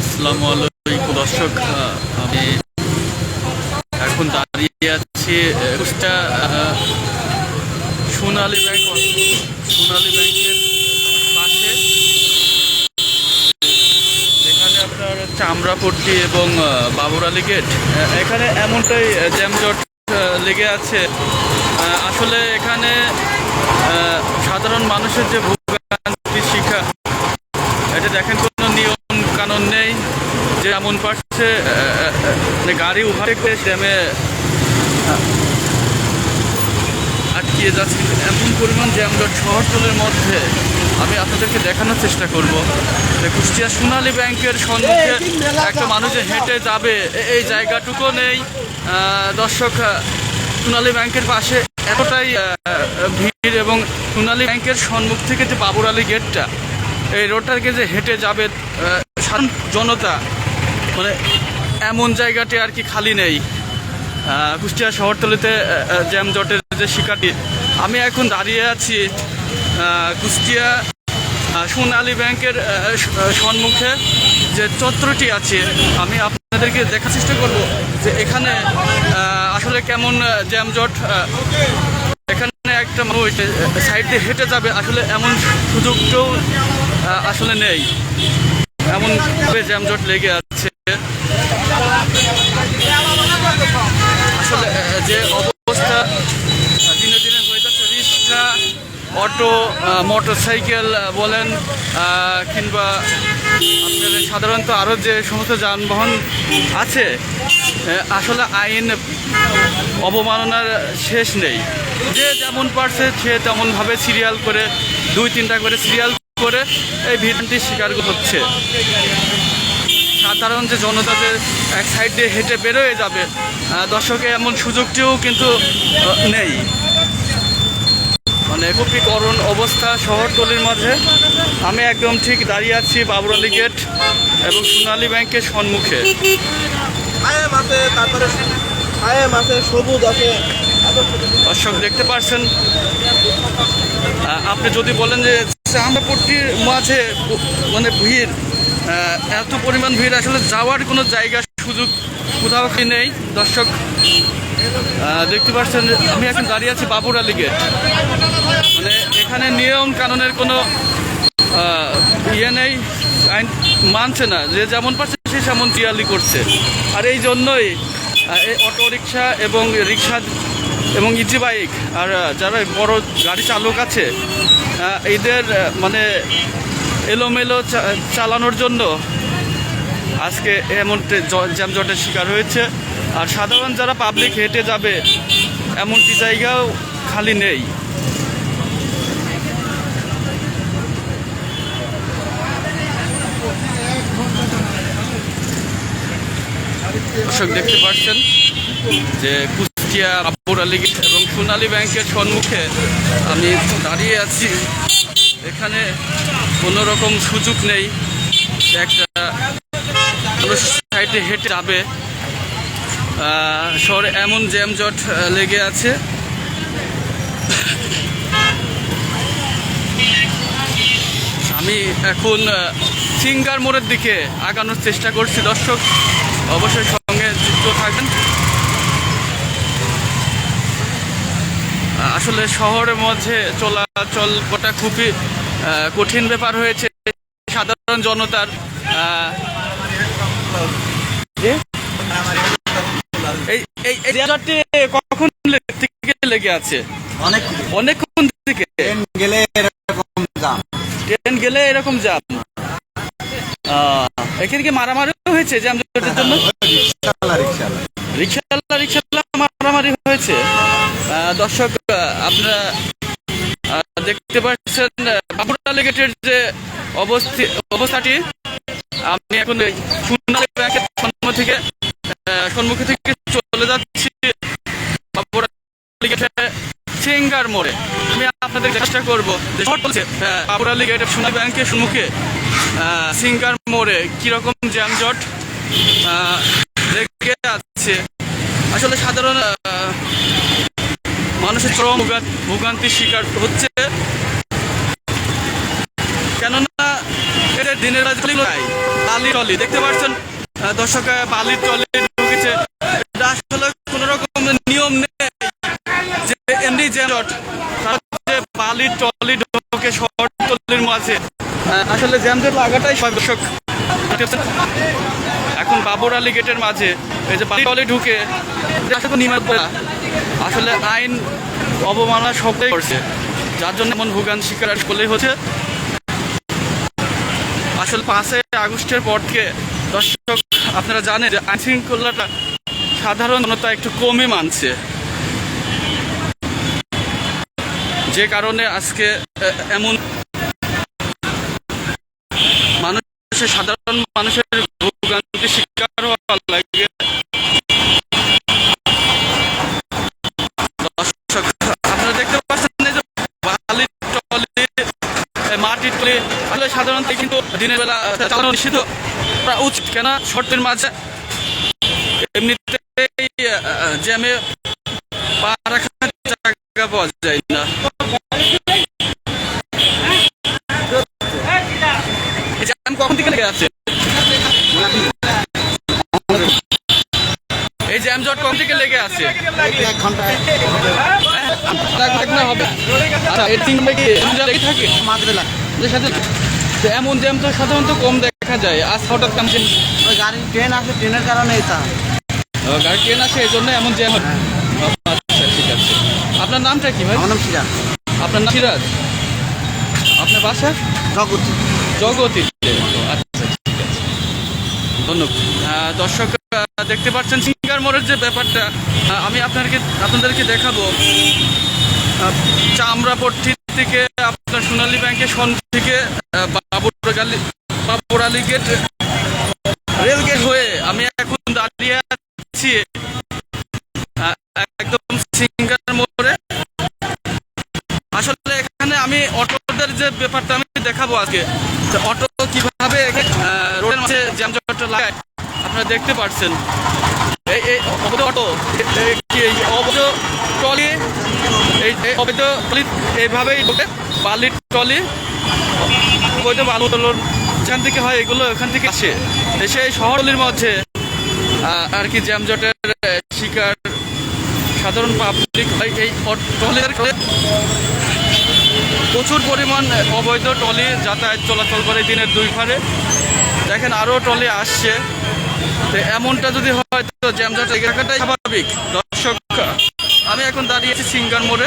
আসসালামু আলাইকুম দর্শক আমি এখন দাঁড়িয়ে আছি কুষ্টা সোনালী ব্যাংক সোনালী ব্যাংকের পাশে এখানে আপনার চামড়াপট্টি এবং আহ, বাবুর আলী গেট এখানে এমনটাই জ্যামজট লেগে আছে। আসলে এখানে সাধারণ মানুষের যে ভোগান্তি শিক্ষা এটা দেখেন কোনো নিয়ম কানুন নেই এমন আহ, মানে গাড়ি উভারে ড্যামে আটকিয়ে যাচ্ছে। এমন পরিমাণ জ্যামজট শহরতলের মধ্যে। আমি আপনাদেরকে দেখানোর চেষ্টা করব। যে কুষ্টিয়া সোনালী ব্যাংকের সম্মুখে একটা মানুষ হেঁটে যাবে। এই জায়গাটুকু নেই। দর্শক সোনালী ব্যাংকের পাশে এতটাই ভিড় এবং সোনালী ব্যাংকের সম্মুখ থেকে যে বাবুর আলী গেটটা এই রোডটাকে যে হেঁটে যাবে সাধারণ জনতা। মানে এমন জায়গাটি আর কি খালি নেই। কুষ্টিয়া শহরতলিতে জ্যামজটের যে শিকারটি, আমি এখন দাঁড়িয়ে আছি কুষ্টিয়া সোনালী ব্যাংকের সম্মুখে যে চত্রটি আছে। আমি আপনাদেরকে দেখার চেষ্টা করব যে এখানে আসলে কেমন জ্যামজট এখানে একটা মানুষ সাইড দিয়ে হেঁটে যাবে, আসলে এমন সুযোগটাও আসলে নেই। এমন জ্যামজট লেগে আছে। আসলে যে অবস্থা, দিনে দিনে হয়ে যাচ্ছে, রিক্সা, অটো মোটর সাইকেল বলেন কিংবা আপনাদের সাধারণত আরও যে সমস্ত যানবাহন আছে আসলে আইন অবমাননার শেষ নেই। যে যেমন পারছে, সে তেমনভাবে সিরিয়াল করে, দুই তিনটা করে সিরিয়াল করে এই ভিড়টির শিকার হচ্ছে সাধারণ যে জনতা যে এক সাইড দিয়ে হেঁটে বেরোয় যাবে দর্শকে এমন সুযোগটিও কিন্তু নেই। মানে খুবই করুণ অবস্থা শহরতলির মাঝে। আমি একদম ঠিক দাঁড়িয়ে আছি বাবুর আলী গেট এবং সোনালী ব্যাংকের সম্মুখে। দর্শক দেখতে পারছেন আপনি যদি বলেন যে চামড়াপট্টির মাঝে মানে ভিড়। এত পরিমাণ ভিড় আসলে যাওয়ার কোনো জায়গা সুযোগ কোথাও কি নেই দর্শক। দেখতে পাচ্ছেন আমি এখন দাঁড়িয়ে আছি বাবুর আলী গেট মানে এখানে নিয়ম কানুনের কোনো ইয়ে নেই আইন মানছে না। যে যেমন পারছে সে সেমন টিয়ালি করছে। আর এই জন্যই আহ, এই অটো রিক্সা এবং রিক্সা এবং ইজি বাইক আর যারা বড় গাড়ি চালক আছে এদের মানে এলোমেলো চালানোর জন্য আজকে এমন জ্যামজটের শিকার হয়েছে। আর সাধারণ যারা পাবলিক হেঁটে যাবে, এমনটি জায়গাও খালি নেই। দর্শক দেখতে পাচ্ছেন যে কুষ্টিয়া আব্বুর আলী এবং সোনালী ব্যাংকের সম্মুখে আমি দাঁড়িয়ে আছি। এখানে কোনো রকম সুযোগ নেই একটা সাইডে হেঁটে যাবে। শহরে এমন জ্যামজট লেগে আছে। আমি এখন সিঙ্গার মোড়ের দিকে আগানোর চেষ্টা করছি। দর্শক, অবশ্যই সঙ্গে যুক্ত থাকবেন। আসলে শহরের মধ্যে চলাচল করা খুবই কঠিন ব্যাপার হয়েছে। সাধারণ জনতার যে? এই এই এই কখন থেকে লেগে আছে? অনেক অনেকক্ষণ থেকে? ট্রেন গেলে এরকম ট্রেন গেলে এরকম জাম এখানে কি মারামারিও হয়েছে জ্যামজটের জন্য? রিক্সাওয়ালা রিক্সাওয়ালা। রিক্সাওয়ালা রিক্সাওয়ালা। মারামারি হয়েছে। দর্শক আপনারা দেখতে পাচ্ছেন আহ, বাবুরালী গেটের যে অবস্থি অবস্থাটি আমি এখন সোনালী ব্যাংকের সম্মুখ থেকে আহ, সম্মুখে থেকে চলে যাচ্ছি সিঙ্গার মোড়ে। আমি আপনাদের চেষ্টা করব। চলছে আহ, বাবুরালী গেটের সোনালী ব্যাংকের সম্মুখে সিঙ্গার মোড়ে কীরকম জ্যামজট লেগে আছে আসলে সাধারণ মানুষের চরম ভোগা- ভোগান্তির শিকার হচ্ছে। কেননা এটা দিনের বেলা টলি। দেখতে পাচ্ছেন দর্শক বালি টলি ঢুকেছে। আসলে কোনো রকম নিয়ম নেই যে এমনি যে বালি টলি ঢোকে, শহর টলির মাঝে। আসলে জ্যামজট লাগাটাই দর্শক এখন বাবর আলী গেটের মাঝে এই যে বালি ঢুকে আসলে আইন অবমাননা সবটাই করছে। যার জন্য এমন ভোগান শিকার করলেই হচ্ছে। আসলে পাঁচই আগস্টের পর থেকে দর্শক, আপনারা জানেন যে আইন শৃঙ্খলাটা সাধারণ একটু কমে মানছে। যে কারণে আজকে এমন মানুষের, সাধারণ মানুষের ভোগান্তি শিকার হওয়া লাগে। আপনারা দেখতে পাচ্ছেন যে বালি টলি মাটির টলি আসলে সাধারণত কিন্তু দিনের বেলা চালানো নিষিদ্ধ। করা উচিত কেন শর্তের মাঝে এমনিতেই আহ, জ্যামে পা রাখার জায়গা পাওয়া যায় না। কখন থেকে লেগে আছে? থেকে লেগে আছে। এক ঘন্টায় না হবে। আচ্ছা এর তিন থেকে থাকে? মাঝবেলা এর সাথে এমন জ্যাম তো সাধারণত কম দেখা যায়। আজ হঠাৎ গাড়ি ট্রেন আসে ট্রেনের কারণে এটা গাড়ি ট্রেন আসে এই জন্য এমন জ্যাম হয়। আচ্ছা ঠিক আছে। আপনার নামটা কি ভাই? আমার নাম সিরাজ। আপনার নাম সিরাজ? আপনার বাসা? জগৎ জগতী আচ্ছা ঠিক আছে। ধন্যবাদ। দর্শক দেখতে পাচ্ছেন সিঙ্গার মোড়ের যে ব্যাপারটা আমি আপনাদেরকে আপনাদেরকে দেখাবো। চামড়াপট্টি থেকে আপনার সোনালী ব্যাংকের সন থেকে বাবুর আলী গেট, রেল গেট হয়ে আমি এখন দাঁড়িয়ে আছি একদম সিঙ্গার মোড়ে। আসলে এখানে আমি অটোদের যে ব্যাপারটা আমি দেখাবো আজকে অটো কীভাবে রোডের মাঝে জ্যামজট লাগায় আপনারা দেখতে পাচ্ছেন এই এই, অবৈধ অটো, এই অবৈধ ট্রলি, এই অবৈধ ট্রলি এইভাবেই বালির ট্রলি, অবৈধ বালু যেখান থেকে হয়, এগুলো এখান থেকে আসে। এসে শহরগুলির মধ্যে আর কি জ্যামজটের শিকার, সাধারণ পাবলিক এই ট্রলির প্রচুর পরিমাণ অবৈধ ট্রলি যাতায়াত চলাচল করে দিনের দুই পারে দেখেন আরও ট্রলি আসছে। এমনটা যদি হয় তো জ্যামজট এলাকাটাই স্বাভাবিক। দর্শক, আমি এখন দাঁড়িয়ে আছি সিঙ্গার মোড়ে।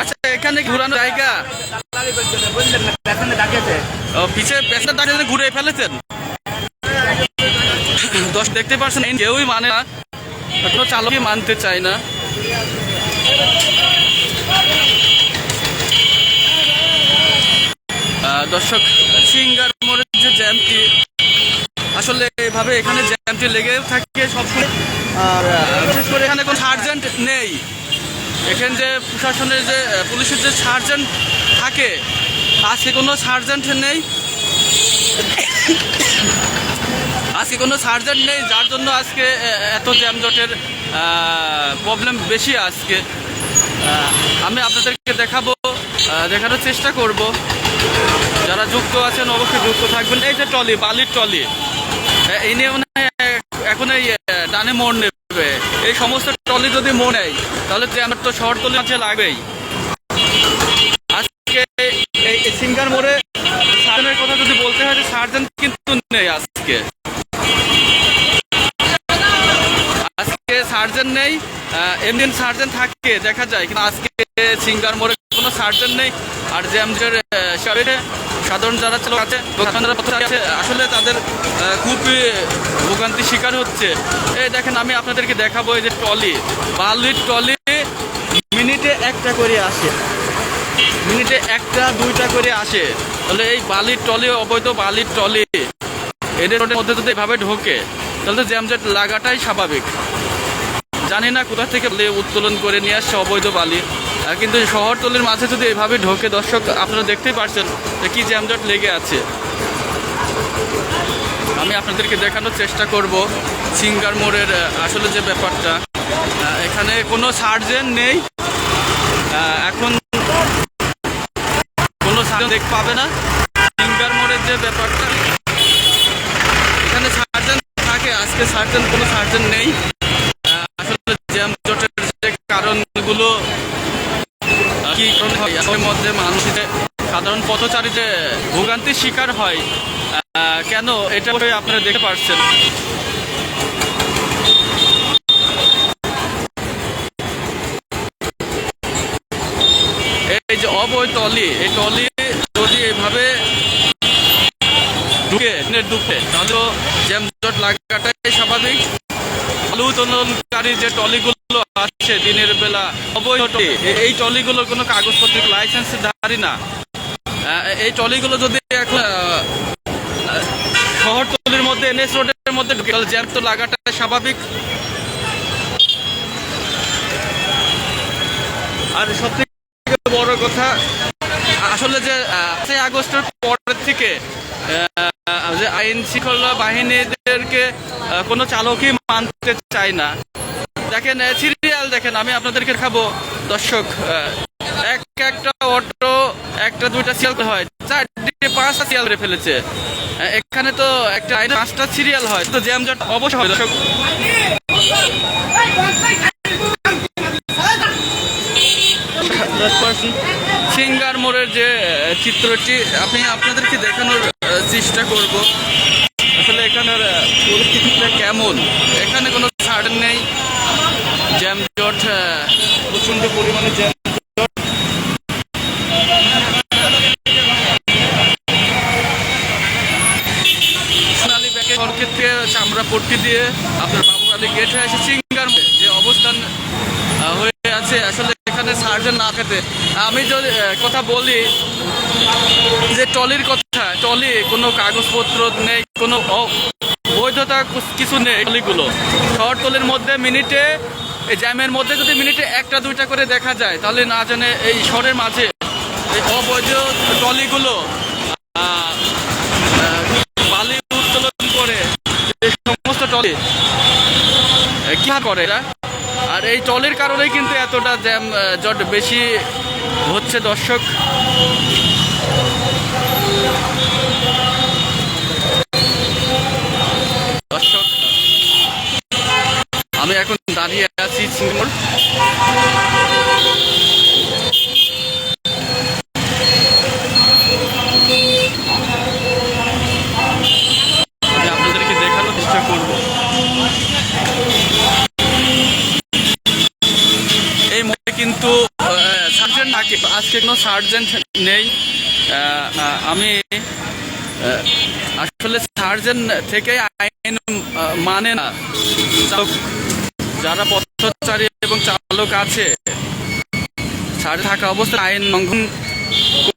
আচ্ছা এখানে ঘুরানো জায়গা? দাঁড়িয়ে ঘুরে ফেলেছেন। দশ দেখতে পারছেন কেউই মানে না। কোনো চালকই মানতে চায় না। দর্শক, সিঙ্গার জ্যামটি। আসলে এভাবে এখানে জ্যামটি লেগে থাকে সবসময় আর বিশেষ করে এখানে কোনো সার্জেন্ট নেই। এখানে যে প্রশাসনের যে পুলিশের যে সার্জেন্ট থাকে, আজকে কোনো সার্জেন্ট নেই। আজকে কোনো সার্জেন্ট নেই, যার জন্য আজকে এত জ্যামজটের প্রবলেম বেশি আজকে। আমি আপনাদেরকে দেখাবো দেখানোর চেষ্টা করব। যারা যুক্ত আছেন অবশ্যই যুক্ত থাকবেন। এই যে ট্রলি, বালির ট্রলি। এই নিয়ে এখন এই ডানে মোড় নেবে। এই সমস্ত ট্রলি যদি মোড় নেয়, তাহলে জ্যামের তো শহর টলি আছে লাগবেই। আজকে এই সিঙ্গার মোড়ে সার্জেনের কথা যদি বলতে হয় যে সার্জেন কিন্তু নেই আজকে। সার্জেন নেই এমদিন সার্জেন থাকে, দেখা যায়। কিন্তু আজকে সিঙ্গার মোড়ে কোনো সার্জেন নেই। আর জ্যামজের সাবেরে সাধারণ যারা চালক আছে আছে। আসলে তাদের খুবই ভোগান্তি শিকার হচ্ছে। এই দেখেন, আমি আপনাদেরকে দেখাবো এই যে ট্রলি। বালির ট্রলি মিনিটে একটা করে আসে। মিনিটে একটা, দুইটা করে আসে। তাহলে এই বালির টলি অবৈধ বালির টলি এদের মধ্যে যদি এভাবে ঢোকে, তাহলে তো জ্যামজট লাগাটাই স্বাভাবিক। জানি না কোথা থেকে উত্তোলন করে নিয়ে আসছে অবৈধ বালি। কিন্তু শহরতলির মাঝে যদি এভাবে ঢোকে, দর্শক, আপনারা দেখতেই পারছেন যে কি জ্যামজট লেগে আছে। আমি আপনাদেরকে দেখানোর চেষ্টা করব সিঙ্গার মোড়ের আসলে যে ব্যাপারটা। এখানে কোনো সার্জেন নেই। এখন কোনো সার্জেন দেখ পাবে না। সিঙ্গার মোড়ের যে ব্যাপারটা, এখানে সার্জেন থাকে, আজকে সার্জন, কোনো সার্জন নেই। কারণগুলো কি মধ্যে মানুষের সাধারণ পথচারীতে ভোগান্তির শিকার হয়। কেন? এটা আপনারা দেখতে পাচ্ছেন এই যে অবৈধ টলি এই টলি যদি এভাবে ঢুকে ঢুকে, তাহলে তো জ্যামজট লাগাটাই স্বাভাবিক। যে আছে দিনের বেলা, অবৈধ এই কোনো লাইসেন্স ধারী না। এই যদি এখন শহরতলির মধ্যে, এনএস রোডের মধ্যে জ্যাম তো লাগাটাই স্বাভাবিক। আর সবথেকে বড় কথা, আসলে যে আগস্টের পরের থেকে যে আইন শৃঙ্খলা বাহিনীদেরকে আহ, কোনো চালকই মানতে চায় না। দেখেন সিরিয়াল দেখেন আমি আপনাদেরকে দেখাবো। দর্শক এক একটা অটো একটা দুইটা সিরিয়াল হয় চারটে পাঁচটা সিরিয়াল করে ফেলেছে। এখানে তো একটা পাঁচটা সিরিয়াল হয় তো জ্যাম জ্যামজট অবশ্যই হয়। দর্শক সিঙ্গার মোড়ের যে চিত্রটি আমি আপনাদেরকে দেখানোর চেষ্টা করব। এখানের পরিস্থিতিটা কেমন? এখানে কোনো ছাড় নেই। জ্যামজট প্রচণ্ড পরিমাণে জ্যাম সোনালী থেকে চামড়া পট্টি দিয়ে আপনার বাবুরালি গেটে হয়ে এসে সিঙ্গার মোড়ে যে অবস্থান আহ, হয়ে আছে আসলে এখানে না খেতে। আমি যদি কথা বলি যে টলির কথা টলি কোনো কাগজপত্র নেই, কোনো বৈধতা কিছু নেই টলিগুলো শহর টলির মধ্যে মিনিটে, এই জ্যামের মধ্যে যদি মিনিটে একটা, দুইটা করে দেখা যায়, তাহলে না জানে এই শহরের মাঝে এই অবৈধ টলিগুলো বালি উত্তোলন করে যে সমস্ত টলি কি করে এরা? আর এই টলের কারণেই কিন্তু এতটা জ্যাম জট বেশি হচ্ছে দর্শক। দর্শক, আমি এখন দাঁড়িয়ে আছি সিঙ্গুর সার্জেন্ট নেই। আমি আসলে সার্জেন্ট থেকে আইন মানে না। চালক যারা পথচারী এবং চালক আছে, সার্জেন্ট থাকা অবস্থায় আইন লঙ্ঘন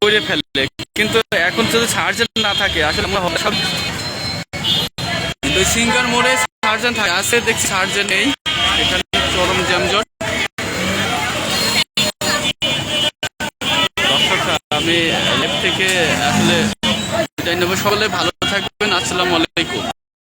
করে ফেলে। কিন্তু এখন যদি সার্জেন্ট না থাকে, আসলে আমরা সব সিঙ্গার মোড়ে সার্জেন্ট থাকে আছে দেখছি সার্জেন্ট নেই। এখানে চরম জ্যামজট। আমি লেপ থেকে আসলে সকলে ভালো থাকবেন। আসসালামু আলাইকুম।